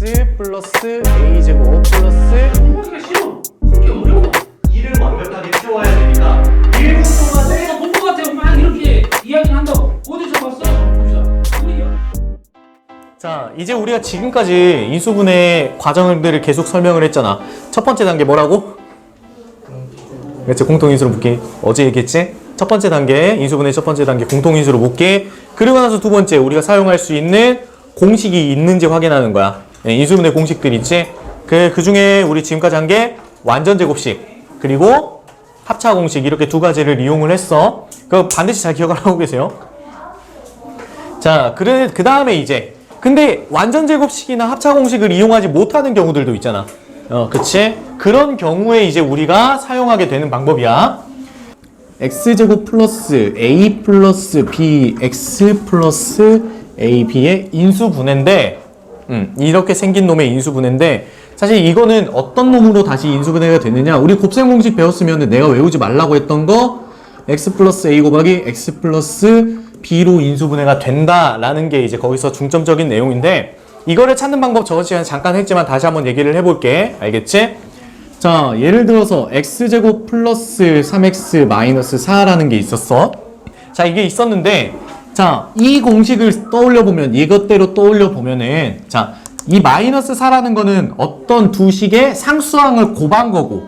x 플러스 a 제곱 플러스 공부하기가 싫어. 그렇게 어려워. 이를 완벽하게 채워야 되니까 1분 동안에 내가 본것 같아. 막 이렇게 이야기를 한다고. 어디서 봤어? 봅시다. 우리 자, 이제 우리가 지금까지 인수분해 과정들을 계속 설명을 했잖아. 첫 번째 단계 뭐라고? 그렇지, 공통인수로 묶기. 어제 얘기했지? 첫 번째 단계, 인수분해 첫 번째 단계, 공통인수로 묶기. 그리고 나서 두 번째, 우리가 사용할 수 있는 공식이 있는지 확인하는 거야. 예, 인수분해 공식들 있지? 그, 그 중에 우리 지금까지 한 게 완전 제곱식, 그리고 합차 공식, 이렇게 두 가지를 이용을 했어. 그 반드시 잘 기억을 하고 계세요. 자, 그래, 그 다음에 이제. 근데 완전 제곱식이나 합차 공식을 이용하지 못하는 경우들도 있잖아. 어, 그치? 그런 경우에 이제 우리가 사용하게 되는 방법이야. x제곱 플러스 a 플러스 b x 플러스 ab의 인수분해인데, 음, 이렇게 생긴 놈의 인수분해인데, 사실 이거는 어떤 놈으로 다시 인수분해가 되느냐? 우리 곱셈 공식 배웠으면 내가 외우지 말라고 했던 거, x 플러스 a 곱하기 x 플러스 b로 인수분해가 된다라는 게 이제 거기서 중점적인 내용인데 이거를 찾는 방법 저번 시간에 잠깐 했지만 다시 한번 얘기를 해볼게 알겠지? 자 예를 들어서 x제곱 플러스 3x 마이너스 4라는 게 있었어 자 이게 있었는데 자 이 공식을 떠올려 보면 이것대로 떠올려 보면은 자 이 마이너스 4라는 거는 어떤 두 식의 상수항을 곱한 거고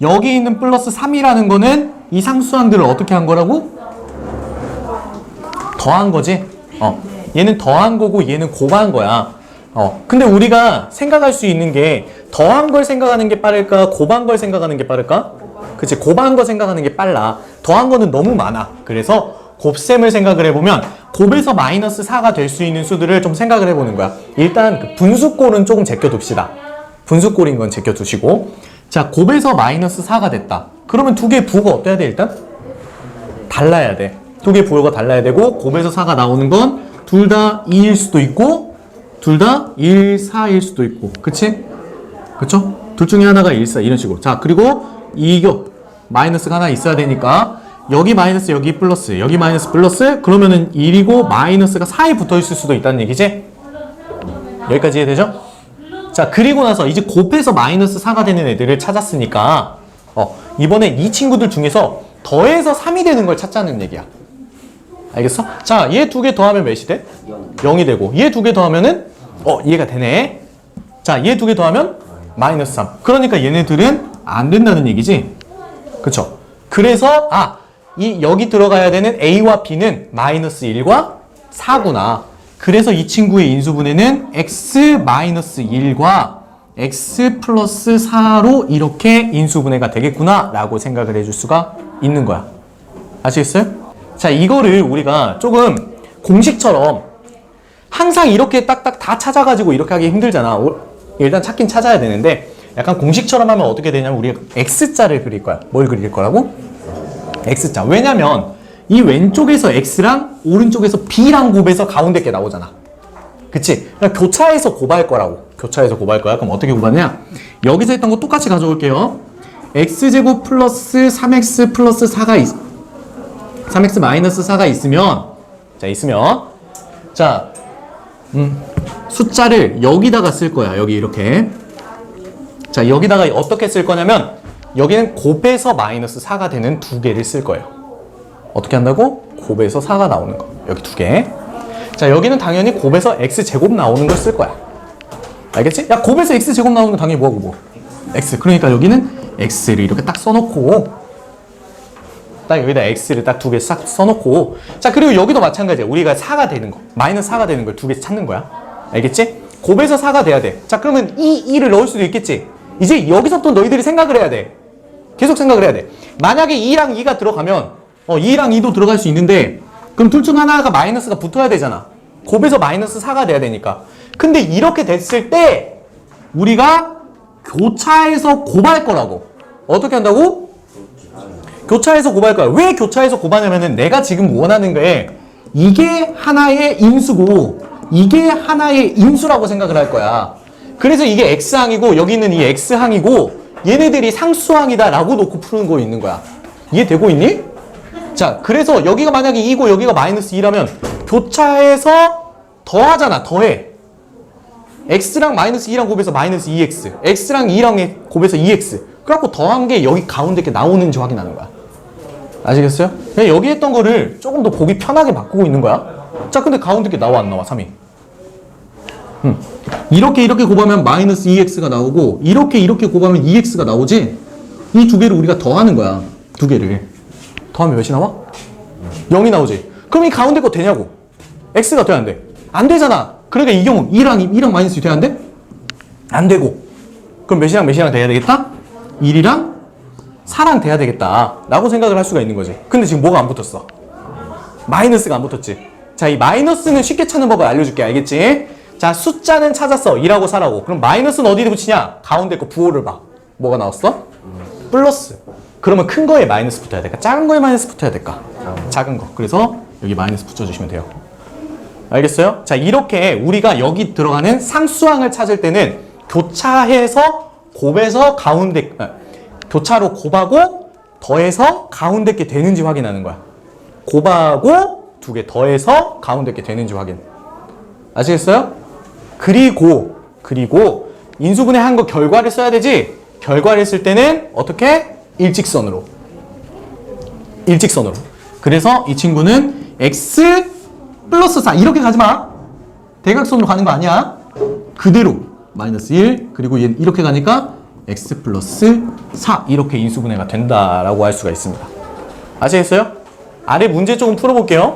여기 있는 플러스 3이라는 거는 이 상수항들을 어떻게 한 거라고? 더한 거지? 어. 얘는 더한 거고 얘는 곱한 거야. 어. 근데 우리가 생각할 수 있는 게 더한 걸 생각하는 게 빠를까? 곱한 걸 생각하는 게 빠를까? 그치. 곱한 거 생각하는 게 빨라. 더한 거는 너무 많아. 그래서 곱셈을 생각을 해보면 곱에서 마이너스 4가 될 수 있는 수들을 좀 생각을 해보는 거야. 일단 그 분수꼴은 조금 제껴둡시다. 분수꼴인 건 제껴두시고 자 곱에서 마이너스 4가 됐다. 그러면 두 개의 부호가 어때야 돼 일단? 달라야 돼. 두 개의 부호가 달라야 되고 곱에서 4가 나오는 건 둘 다 2일 수도 있고 둘 다 1, 4일 수도 있고 그치? 그쵸? 둘 중에 하나가 1, 4 이런 식으로 자 그리고 이거 마이너스가 하나 있어야 되니까 여기 마이너스 여기 플러스 여기 마이너스 플러스 그러면은 1이고 마이너스가 4에 붙어 있을 수도 있다는 얘기지? 여기까지 이해되죠? 자 그리고 나서 이제 곱해서 마이너스 4가 되는 애들을 찾았으니까 어, 이번에 이 친구들 중에서 더해서 3이 되는 걸 찾자는 얘기야 알겠어? 자 얘 두 개 더하면 몇이 돼? 0이 되고 얘 두 개 더하면은 어 얘가 되네 자 얘 두 개 더하면 마이너스 3 그러니까 얘네들은 안 된다는 얘기지 그쵸? 그래서 아 이 여기 들어가야 되는 A와 B는 마이너스 1과 4구나 그래서 이 친구의 인수분해는 x 마이너스 1과 x 플러스 4로 이렇게 인수분해가 되겠구나 라고 생각을 해줄 수가 있는 거야 아시겠어요? 자 이거를 우리가 조금 공식처럼 항상 이렇게 딱딱 다 찾아가지고 이렇게 하기 힘들잖아 오- 일단 찾긴 찾아야 되는데 약간 공식처럼 하면 어떻게 되냐면 우리가 x자를 그릴 거야 뭘 그릴 거라고? X자. 왜냐면 이 왼쪽에서 x랑 오른쪽에서 b랑 곱해서 가운데 게 나오잖아. 그치? 그러니까 교차해서 곱할 거라고. 교차해서 곱할 거야? 그럼 어떻게 곱하냐? 여기서 했던 거 똑같이 가져올게요. X제곱 플러스 3x 플러스 4가 있 3x 마이너스 4가 있으면 자 있으면 자 음, 숫자를 여기다가 쓸 거야. 여기 이렇게. 자 여기다가 어떻게 쓸 거냐면 여기는 곱에서 마이너스 4가 되는 두 개를 쓸 거예요. 어떻게 한다고? 곱에서 4가 나오는 거. 여기 두 개 자 여기는 당연히 곱에서 x제곱 나오는 걸 쓸 거야. 알겠지? 야 곱에서 x제곱 나오는 건 당연히 뭐하고 뭐? x. 그러니까 여기는 x를 이렇게 딱 써놓고 딱 여기다 x를 딱 두 개 싹 써놓고. 자 그리고 여기도 마찬가지야. 우리가 4가 되는 거. 마이너스 4가 되는 걸 두 개 찾는 거야. 알겠지? 곱에서 4가 돼야 돼 자 그러면 이 2를 넣을 수도 있겠지? 이제 여기서부터 너희들이 생각을 해야 돼 계속 생각을 해야 돼 만약에 2랑 2가 들어가면 어 2랑 2도 들어갈 수 있는데 그럼 둘 중 하나가 마이너스가 붙어야 되잖아 곱에서 마이너스 4가 돼야 되니까 근데 이렇게 됐을 때 우리가 교차해서 곱할 거라고 어떻게 한다고? 교차해서 곱할 거야. 왜 교차해서 곱하냐면은 내가 지금 원하는 게 이게 하나의 인수고 이게 하나의 인수라고 생각을 할 거야. 그래서 이게 x항이고 여기는 이 x항이고 얘네들이 상수항이다 라고 놓고 푸는 거 있는 거야. 이해되고 있니? 자, 그래서 여기가 만약에 2고 여기가 마이너스 2라면 교차해서 더하잖아. 더해. x랑 마이너스 2랑 곱해서 마이너스 2x x랑 2랑 곱해서 2x 그래갖고 더한 게 여기 가운데 게 나오는지 확인하는 거야 아시겠어요? 그냥 여기 했던 거를 조금 더 보기 편하게 바꾸고 있는 거야 자 근데 가운데 게 나와 안 나와 3이 음. 이렇게 이렇게 곱하면 마이너스 2x가 나오고 이렇게 이렇게 곱하면 2x가 나오지 이 두 개를 우리가 더하는 거야 두 개를 더하면 몇이 나와? 0이 나오지 그럼 이 가운데 거 되냐고 x가 돼안 돼? 안 되잖아 그러니까 이 경우 2랑 2랑 마이너스 2 돼야 안 돼? 안 되고 그럼 몇이랑 몇이랑 돼야 되겠다? 1이랑 4랑 돼야 되겠다 라고 생각을 할 수가 있는 거지 근데 지금 뭐가 안 붙었어? 마이너스가 안 붙었지 자 이 마이너스는 쉽게 찾는 법을 알려줄게 알겠지? 자 숫자는 찾았어 2라고 4라고 그럼 마이너스는 어디에 붙이냐? 가운데 거 부호를 봐 뭐가 나왔어? 플러스 그러면 큰 거에 마이너스 붙어야 될까? 작은 거에 마이너스 붙어야 될까? 작은 거 그래서 여기 마이너스 붙여주시면 돼요 알겠어요? 자 이렇게 우리가 여기 들어가는 상수항을 찾을 때는 교차해서 곱해서 가운데 아, 교차로 곱하고 더해서 가운데 게 되는지 확인하는 거야 곱하고 두 개 더해서 가운데 게 되는지 확인 아시겠어요? 그리고 그리고 인수분해 한 거 결과를 써야 되지? 결과를 쓸 때는 어떻게? 일직선으로. 일직선으로. 그래서 이 친구는 x 플러스 4 이렇게 가지 마. 대각선으로 가는 거 아니야. 그대로 마이너스 1 그리고 얘는 이렇게 가니까 x 플러스 4 이렇게 인수분해가 된다라고 할 수가 있습니다. 아시겠어요? 아래 문제 조금 풀어볼게요.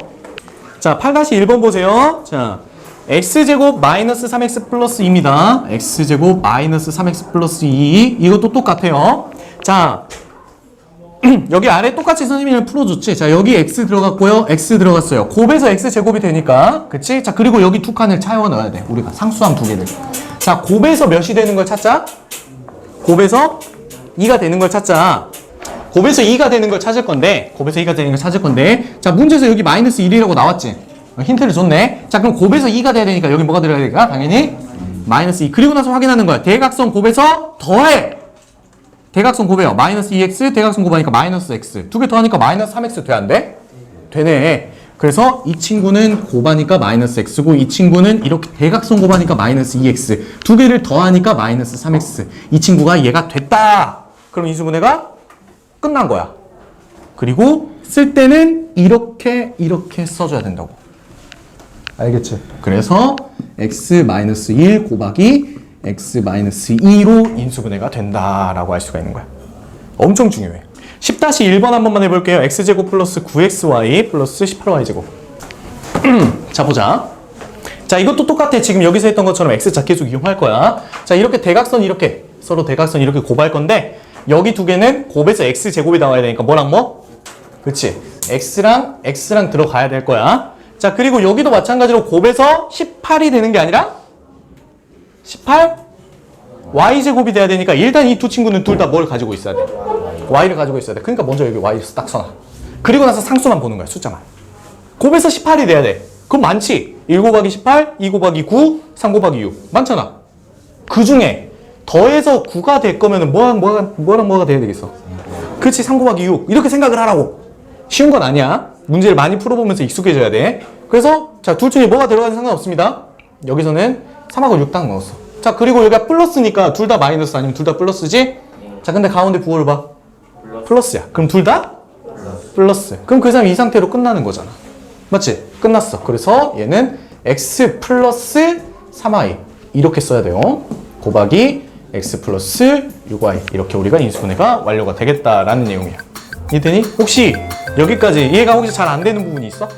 자 8-1번 보세요. 자 x제곱 마이너스 3x 플러스 2입니다 x제곱 마이너스 3x 플러스 2 이것도 똑같아요 자 여기 아래 똑같이 선생님이 풀어줬지? 자, 여기 x 들어갔고요. x 들어갔어요. 곱해서 x 제곱이 되니까. 그치? 자, 그리고 여기 두 칸을 차워 넣어야 돼. 우리가 상수함 두 개를. 자, 곱해서 몇이 되는 걸 찾자. 곱해서 2가 되는 걸 찾자. 곱해서 2가 되는 걸 찾을 건데, 곱해서 2가 되는 걸 찾을 건데, 자, 문제에서 여기 마이너스 1이라고 나왔지? 어, 힌트를 줬네. 자, 그럼 곱해서 2가 돼야 되니까 여기 뭐가 들어가야 될까? 당연히 마이너스 2. 그리고 나서 확인하는 거야. 대각선 곱해서 더해! 대각선 곱해요. 마이너스 2x, 대각선 곱하니까 마이너스 x. 두 개 더하니까 마이너스 3x 돼, 안 돼? 되네. 그래서 이 친구는 곱하니까 마이너스 x고 이 친구는 이렇게 대각선 곱하니까 마이너스 2x. 두 개를 더하니까 마이너스 3x. 이 친구가 얘가 됐다. 그럼 인수분해가 끝난 거야. 그리고 쓸 때는 이렇게 이렇게 써줘야 된다고. 알겠지? 그래서 x-1 곱하기 x-2로 인수분해가 된다라고 할 수가 있는 거야. 엄청 중요해. 10-1번 한 번만 해볼게요. x제곱 플러스 9xy 플러스 18y제곱. 자, 보자. 자, 이것도 똑같아. 지금 여기서 했던 것처럼 x자 계속 이용할 거야. 자, 이렇게 대각선 이렇게 서로 대각선 이렇게 곱할 건데 여기 두 개는 곱해서 x제곱이 나와야 되니까 뭐랑 뭐? 그치. x랑 x랑 들어가야 될 거야. 자, 그리고 여기도 마찬가지로 곱해서 18이 되는 게 아니라 18 y제곱이 돼야 되니까 일단 이 두 친구는 둘 다 뭘 가지고 있어야 돼? y를 가지고 있어야 돼. 그러니까 먼저 여기 y를 딱 써놔. 그리고 나서 상수만 보는 거야, 숫자만. 곱해서 18이 돼야 돼. 그럼 많지? 1 곱하기 18, 2 곱하기 9, 3 곱하기 6. 많잖아. 그 중에 더해서 9가 될 거면 뭐랑 뭐가, 뭐랑 뭐가 돼야 되겠어? 그렇지, 3 곱하기 6. 이렇게 생각을 하라고. 쉬운 건 아니야. 문제를 많이 풀어보면서 익숙해져야 돼. 그래서, 자, 둘 중에 뭐가 들어가는 상관없습니다. 여기서는 3하고 6딱 넣었어. 자, 그리고 여기가 플러스니까 둘 다 마이너스 아니면 둘 다 플러스지? 자, 근데 가운데 부호를 봐. 플러스야. 그럼 둘 다? 플러스. 그럼 그 사람 이 상태로 끝나는 거잖아. 맞지? 끝났어. 그래서 얘는 x 플러스 3y 이렇게 써야 돼요. 곱하기 x 플러스 6y 이렇게 우리가 인수분해가 완료가 되겠다라는 내용이야. 이해되니? 혹시 여기까지 이해가 혹시 잘 안 되는 부분이 있어?